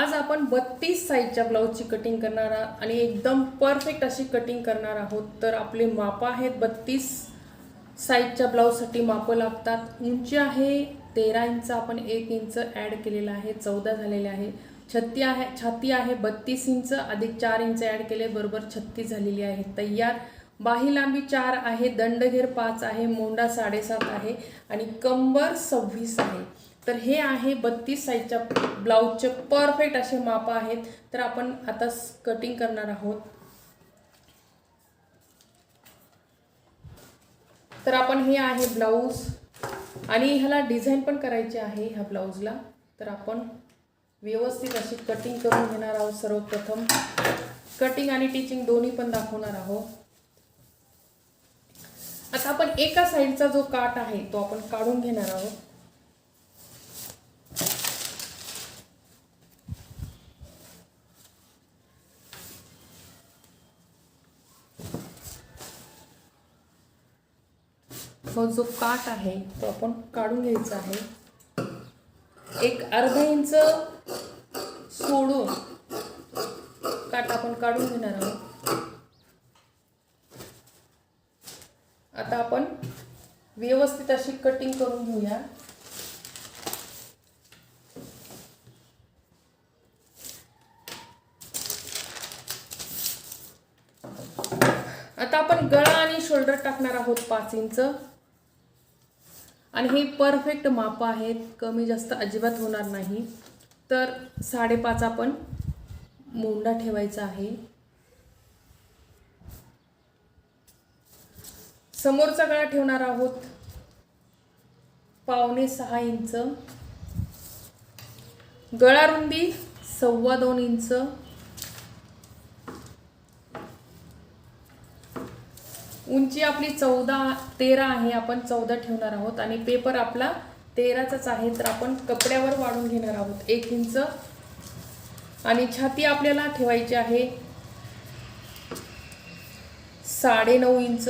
आज आपण बत्तीस साईजच्या ब्लाऊजची कटिंग करणार आहोत आणि एकदम परफेक्ट अशी कटिंग करणार आहोत. तर आपले मापं आहेत बत्तीस साईजच्या ब्लाऊजसाठी मापं लागतात उंची आहे तेरा इंच आपण एक इंच ॲड केलेलं आहे चौदा झालेले आहे. छत्ती आहे छाती आहे बत्तीस इंच अधिक चार इंच ॲड केले बरोबर छत्तीस झालेली आहे. तयार बाही लांबी चार आहे दंडघेर पाच आहे मोंडा साडेसात आहे आणि कंबर सव्वीस आहे. तर हे आहे बत्तीस साईजच्या ब्लाऊजचे परफेक्ट असे माप आहेत. तर आपण आता कटिंग करणार आहोत. तर आपण हे आहे ब्लाऊज. आणि ह्याला डिझाईन पण करायची आहे ह्या ब्लाऊजला. तर आपण व्यवस्थित अशी कटिंग करून घेणार आहोत सर्वप्रथम. कटिंग आणि टिचिंग दोन्ही पण दाखवणार आहोत. आता आपण एका साईडचा जो काट आहे तो आपण काढून घेणार आहोत. तो जो काट आहे तो आपण काढून घ्यायचा आहे. एक अर्धा इंच सोडून काट आपण काढून घेणार आहोत. आता आपण व्यवस्थित अशी कटिंग करून घेऊया. आता आपण गळा आणि शोल्डर टाकणार आहोत पाच इंच. आणि हे परफेक्ट माप आहेत. कमी जास्त अजिबात होणार नाही. तर साडेपाच आपण मोंडा ठेवायचा आहे. समोरचा गळा ठेवणार आहोत. पावणे सहा इंच. गळा रुंदी सव्वा दोन इंच. उंची आपली चौदा तेरा आहे आपण चौदा ठेवणार आहोत. आणि पेपर आपला तेराचाच आहे तर आपण कपड्यावर वाढून घेणार आहोत. एक इंच. आणि छाती आपल्याला ठेवायची आहे साडे नऊ इंच.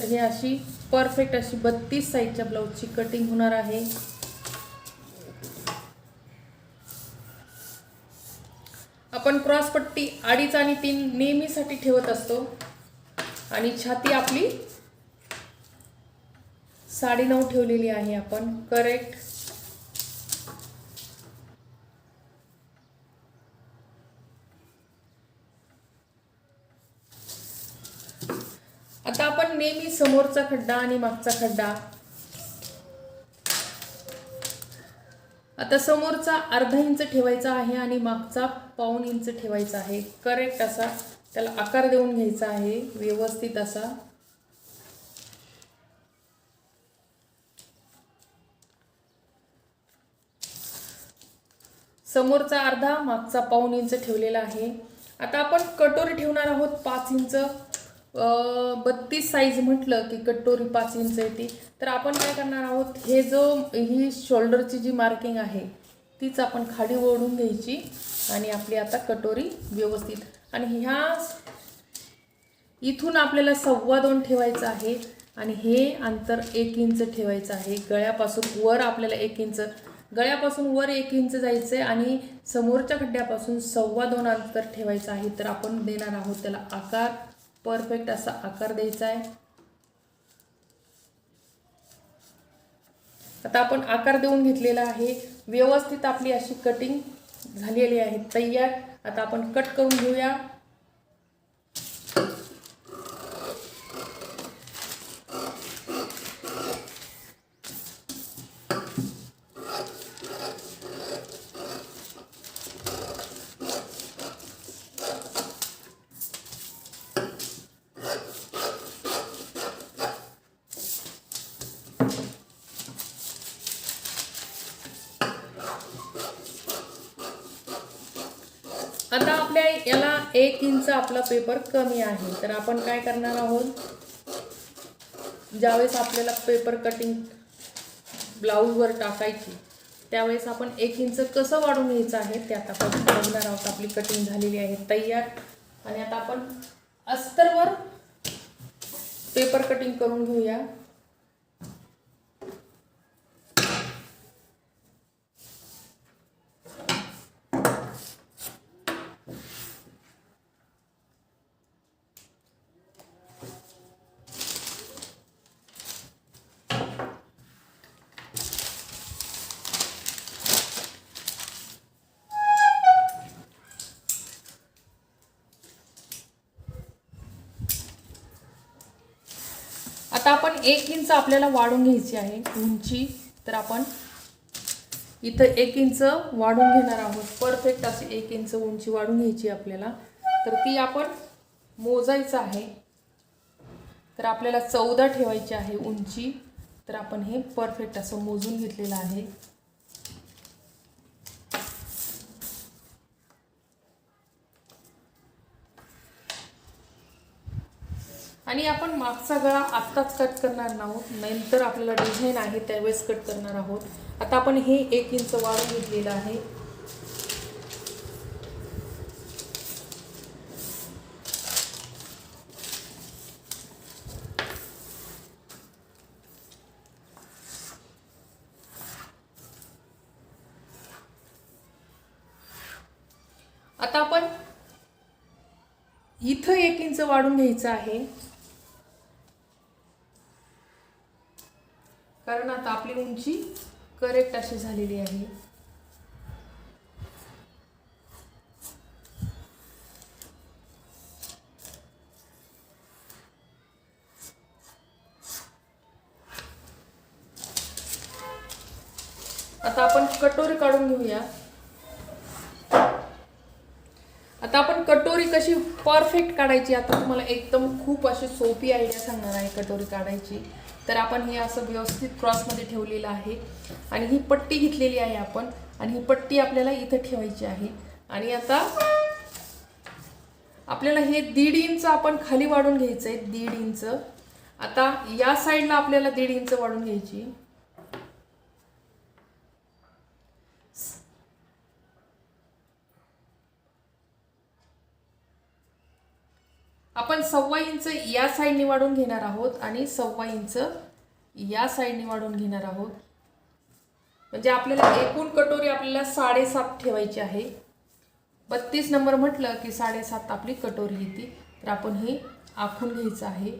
तर हे अशी परफेक्ट अशी बत्तीस साईजच्या ब्लाऊजची कटिंग होणार आहे. आपण क्रॉसपट्टी अडीच आणि तीन नेहमीसाठी ठेवत असतो. आणि छाती आपली साडेनऊ ठेवलेली आहे आपण. करेक्ट आता आपण नेहमी समोरचा खड्डा आणि मागचा खड्डा. आता समोरचा अर्धा इंच ठेवायचा आहे आणि मागचा पाऊन इंच ठेवायचा आहे. करेक्ट असा. त्याला आकार देऊन घ्यायचा आहे. व्यवस्थित असा. समोरचा अर्धा मागचा पाऊन इंच ठेवलेला आहे. आता आपण कटोरी ठेवणार आहोत पाच इंच. बत्तीस साईज म्हटलं की कटोरी पाच इंच येते तर आपण काय करणार आहोत? हे जो ही शोल्डरची जी मार्किंग आहे तीच आपण खाडी ओढून घ्यायची आणि आपली आता कटोरी व्यवस्थित. आणि ह्या इथून आपल्याला सव्वा दोन ठेवायचं आहे आणि हे अंतर एक इंच ठेवायचं आहे. गळ्यापासून वर आपल्याला एक इंच गळ्यापासून वर एक इंच जायचं आहे आणि समोरच्या खड्ड्यापासून सव्वा दोन अंतर ठेवायचं आहे. तर आपण देणार आहोत त्याला आकार. परफेक्ट असा आकार द्यायचा आहे. आता आपण आकार देऊन घेतलेला आहे. व्यवस्थित आपली अशी कटिंग झालेली आहे. तयार. आता आपण कट करून घेऊया आता आपल्या याला एक इंच आपला पेपर कमी आहे. तर आपण काय करणार आहोत? ज्यावेळेस आपल्याला पेपर कटिंग ब्लाऊजवर टाकायची त्यावेळेस आपण एक इंच कसं वाढून घ्यायचं आहे ते आता आपण बघणार आहोत. आपली कटिंग झालेली आहे तयार. आणि आता आपण अस्तरवर पेपर कटिंग करून घेऊया आता आपण एक इंच आपल्याला वाढून घ्यायची आहे उंची. तर आपण इथं एक इंच वाढून घेणार आहोत. परफेक्ट अशी एक इंच उंची वाढून घ्यायची आपल्याला. तर ती आपण मोजायचं आहे. तर आपल्याला चौदा ठेवायची आहे उंची. तर आपण हे परफेक्ट असं मोजून घेतलेलं आहे. आणि आपण मागचा गळा आत्ताच कट करणार नाहोत. नंतर आपल्याला डिझाईन आहे त्यावेळेस कट करणार आहोत. आता आपण हे एक इंच वाढून घेतलेलं आहे. आता आपण इथं एक इंच वाढून घ्यायचं आहे कारण आता आपली उंची करेक्ट अशी झालेली आहे. आता आपण कटोरी काढून घेऊया. आता आपण कटोरी कशी परफेक्ट काढायची? आता तुम्हाला एकदम खूप अशी सोपी आयडिया सांगणार आहे कटोरी काढायची. तर आपण हे असं व्यवस्थित क्रॉसमध्ये ठेवलेलं आहे. आणि ही पट्टी घेतलेली आहे आपण. आणि ही पट्टी आपल्याला इथं ठेवायची आहे. आणि आता आपल्याला हे दीड इंच आपण खाली वाढून घ्यायचं आहे दीड इंच. आता या साईडला आपल्याला दीड इंच वाढून घ्यायची. आपण सव्वा इंच या साईडने वाढून घेणार आहोत आणि सव्वा इंच या साईडने वाढून घेणार आहोत. म्हणजे आपल्याला एकूण कटोरी आपल्याला साडेसात ठेवायची आहे. बत्तीस नंबर म्हटलं की साडेसात आपली कटोरी येते. तर आपण हे आखून घ्यायचं आहे.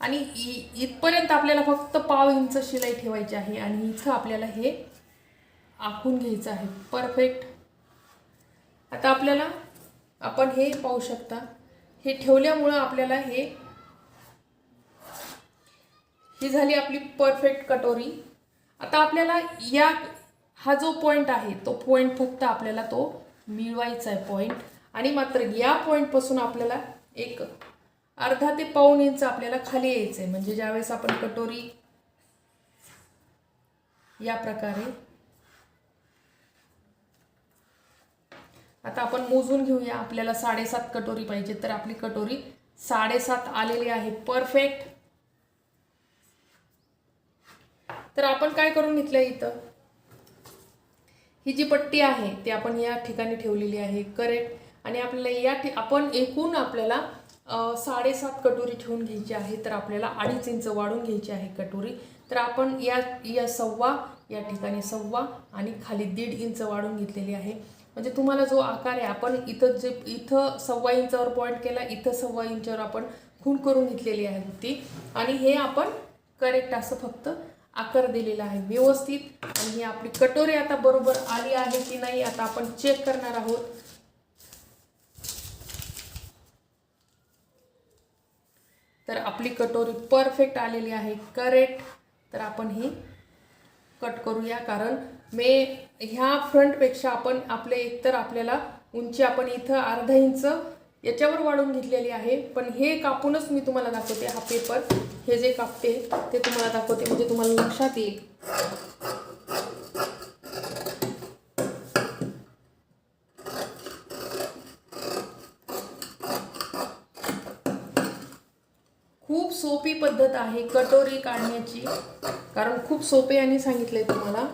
आणि इ- इथपर्यंत आपल्याला फक्त पाव इंच शिलाई ठेवायची आहे आणि इथं आपल्याला हे आखून घ्यायचं आहे. परफेक्ट आता आपल्याला आपण हे पाहू शकता. हे ठेवल्यामुळं आपल्याला हे ही झाली आपली परफेक्ट कटोरी. आता आपल्याला या हा जो पॉईंट आहे तो पॉईंट फक्त आपल्याला तो मिळवायचा आहे पॉईंट आणि मात्र या पॉईंटपासून आपल्याला एक अर्धा ते पाऊन इंच आपल्याला खाली यायचं आहे म्हणजे ज्यावेळेस आपण कटोरी या प्रकारे आता आपण मोजून घेऊया. आपल्याला साडेसात कटोरी पाहिजे तर आपली कटोरी साडेसात आलेली आहे. परफेक्ट तर आपण काय करून घेतलं इथं? ही जी पट्टी आहे ती आपण या ठिकाणी ठेवलेली आहे. करेक्ट आणि आपल्याला या ठि आपण एकूण आपल्याला साडेसात कटोरी ठेवून घ्यायची आहे. तर आपल्याला अडीच इंच वाढून घ्यायची आहे कटोरी. तर आपण या या सव्वा या ठिकाणी सव्वा आणि खाली दीड इंच वाढून घेतलेली आहे. म्हणजे तुम्हाला जो आकार आहे आपण इथं जे इथं सव्वा इंचावर पॉईंट केला इथं सव्वा इंचावर आपण खूण करून घेतलेली आहे ती आणि हे आपण करेक्ट असं फक्त आकार दिलेला आहे व्यवस्थित. आणि ही आपली कटोरी आता बरोबर आली आहे की नाही आता आपण चेक करणार आहोत. तर आपली कटोरी परफेक्ट आलेली आहे करेक्ट तर आपण ही कट करूया कारण मे ह्या फ्रंटपेक्षा आपण आपले एकतर आपल्याला उंची आपण इथं अर्धा इंच याच्यावर वाढून घेतलेली आहे. पण हे कापूनच मी तुम्हाला दाखवते हा पेपर हे जे कापते ते तुम्हाला दाखवते म्हणजे तुम्हाला लक्षात येईल खूप सोपी पद्धत आहे कटोरी काढण्याची. कारण खूप सोपे आणि सांगितलंय तुम्हाला.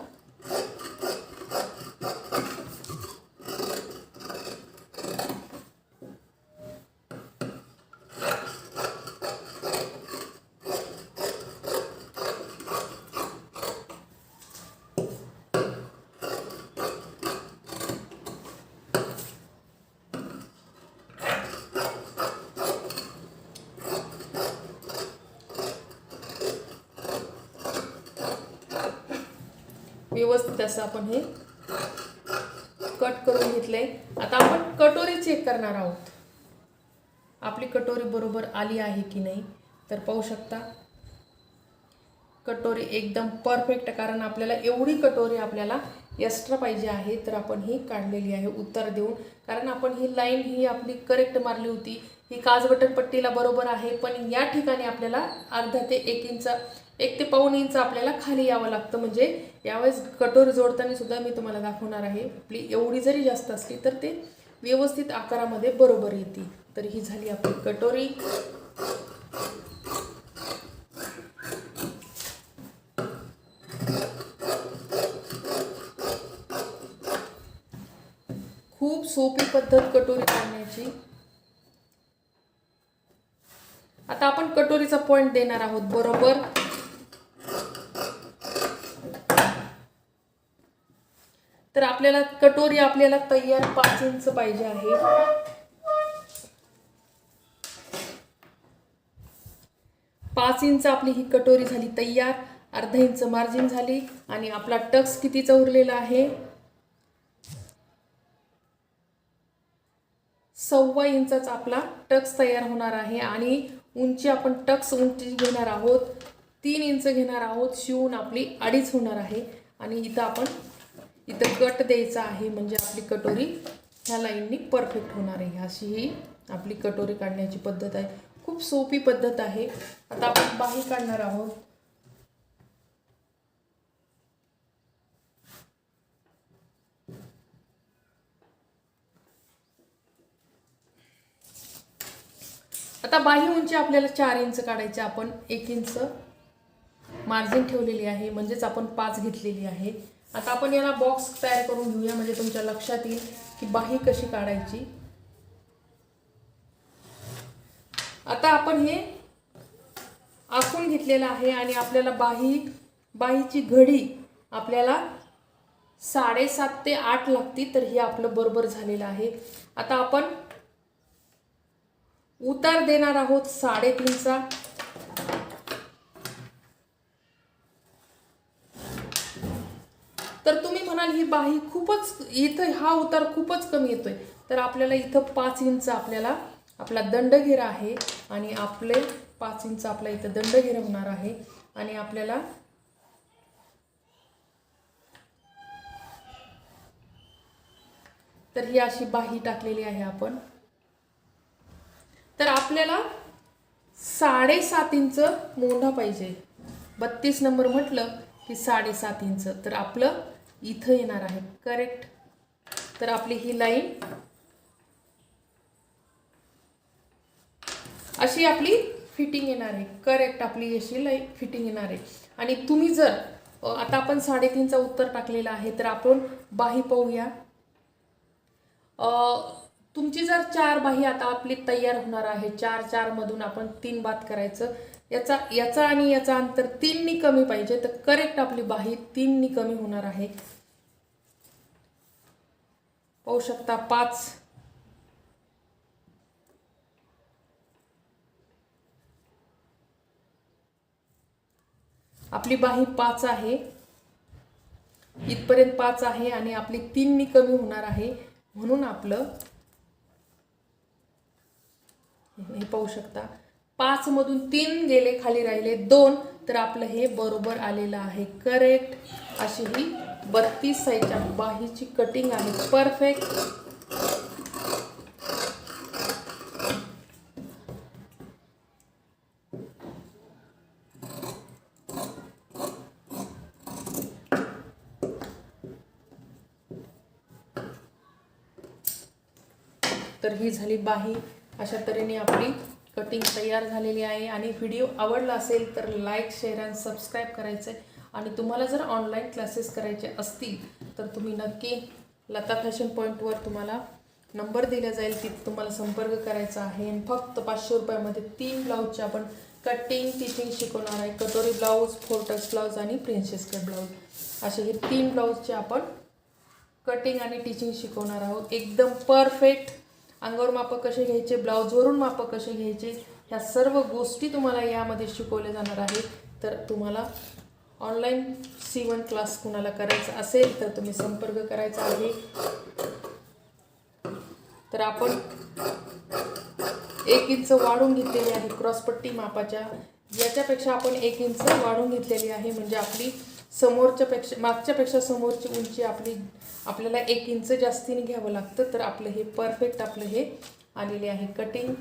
व्यवस्थित असं आपण हे कट करून घेतलंय. आता आपण कटोरी चेक करणार आहोत. आपली कटोरी बरोबर आली आहे की नाही तर पाहू शकता. कटोरी एकदम परफेक्ट कारण आपल्याला एवढी कटोरी आपल्याला एक्स्ट्रा पाहिजे आहे तर आपण ही काढलेली आहे उत्तर देऊन. कारण आपण ही लाईन ही आपली करेक्ट मारली होती. ही काजबटन पट्टीला बरोबर आहे पण या ठिकाणी आपल्याला अर्धा ते एक इंच एक ते पाऊण इंच आपल्याला खाली यावं लागतं. म्हणजे यावेळेस कटोरी जोडताना सुद्धा मी तुम्हाला दाखवणार आहे. आपली एवढी जरी जास्त असली तर ते व्यवस्थित आकारामध्ये बरोबर येते तर ही झाली आपली कटोरी. खूप सोपी पद्धत कटोरी काढण्याची. आता आपण कटोरीचा पॉइंट देणार आहोत. बरोबर? तर आपल्याला कटोरी आपल्याला तयार पाच इंच पाहिजे आहे. पाच इंच आपली ही कटोरी झाली तयार अर्धा इंच मार्जिन झाली आणि आपला टक्स कितीचा उरलेला आहे? सव्वा इंचाचा आपला टक्स तयार होणार आहे आणि उंची आपण टक्स उंची घेणार आहोत तीन इंच घेणार आहोत शिवून आपली अडीच होणार आहे आणि इथं आपण इथं कट द्यायचा आहे म्हणजे आपली कटोरी ह्या लाईननी परफेक्ट होणार आहे. अशी ही आपली कटोरी काढण्याची पद्धत आहे. खूप सोपी पद्धत आहे. आता आपण बाही काढणार आहोत. आता बाही उंची आपल्याला चार इंच काढायची आपण एक इंच मार्जिन ठेवलेली आहे म्हणजेच आपण पाच घेतलेली आहे. आता आपण याला बॉक्स तयार करून घेऊया म्हणजे तुमच्या लक्षात येईल की बाही कशी काढायची. आता आपण हे आखून घेतलेलं आहे आणि आपल्याला बाही बाहीची घडी आपल्याला साडेसात ते आठ लागती तर हे आपलं बरोबर झालेलं आहे. आता आपण उतार देणार आहोत साडेतीनचा. तर तुम्ही म्हणाल ही बाही खूपच इथं हा उतार खूपच कमी येतोय. तर आपल्याला इथं पाच इंच आपल्याला आपला दंडघेरा आहे आणि आपले पाच इंच आपला इथं दंडघेरा होणार आहे. आणि आपल्याला तर ही अशी बाही टाकलेली आहे आपण. तर आपल्याला साडेसात इंच मोंढा पाहिजे. बत्तीस नंबर म्हटलं की साडेसात इंच. तर आपलं इथं येणार आहे करेक्ट तर आपली ही लाईन अशी आपली फिटिंग येणार आहे. करेक्ट आपली अशी लाईन फिटिंग येणार आहे. आणि तुम्ही जर आता आपण साडेतीनचा उत्तर टाकलेला आहे तर आपण बाही पाहूया. तुमची जर चार बाही आता आपली तयार होणार आहे चार चार मधून आपण तीन बात करायचं. याचा याचा आणि याचा अंतर तीननी कमी पाहिजे. तर करेक्ट आपली बाही तीननी कमी होणार आहे. पाहू शकता पाच. आपली बाही पाच आहे. इथपर्यंत पाच आहे आणि आपली तीननी कमी होणार आहे. म्हणून आपलं हे पाहू शकता. पाच मधून तीन गेले खाली राहिले दोन तर आपलं हे बरोबर आलेलं आहे. करेक्ट अशी ही बत्तीस साईजच्या बाहीची कटिंग आहे. परफेक्ट तर ही झाली बाही. अशा तऱ्हेने आपली कटिंग तयार झालेली आहे आणि व्हिडिओ आवडला असेल तर लाईक शेअर आणि सबस्क्राईब करायचं आहे आणि तुम्हाला जर ऑनलाईन क्लासेस करायचे असतील तर तुम्ही नक्की लता फॅशन पॉईंटवर तुम्हाला नंबर दिला जाईल. तिथे तुम्हाला संपर्क करायचा आहे. आणि फक्त पाचशे रुपयामध्ये तीन ब्लाऊजचे आपण कटिंग टिचिंग शिकवणार आहे. कटोरी ब्लाऊज फोर्टस ब्लाऊज आणि प्रिन्सेस कट ब्लाऊज असे हे तीन ब्लाऊजचे आपण कटिंग आणि टिचिंग शिकवणार आहोत. एकदम परफेक्ट अंगावर मापं कसे घ्यायचे ब्लाऊजवरून मापं कसे घ्यायचे ह्या सर्व गोष्टी तुम्हाला यामध्ये शिकवल्या जाणार आहेत. तर तुम्हाला ऑनलाईन सीवन क्लास कुणाला करायचा असेल तर तुम्ही संपर्क करायचा आहे. तर आपण एक इंच वाढून घेतलेली आहे क्रॉसपट्टी मापाच्या. याच्यापेक्षा आपण एक इंच वाढून घेतलेली आहे. म्हणजे आपली समोरच्यापेक्षा मागच्यापेक्षा समोरची उंची आपली आपल्याला एक इंच जास्तीने घ्यावं लागतं तर आपलं हे परफेक्ट आपलं हे आलेले आहे कटिंग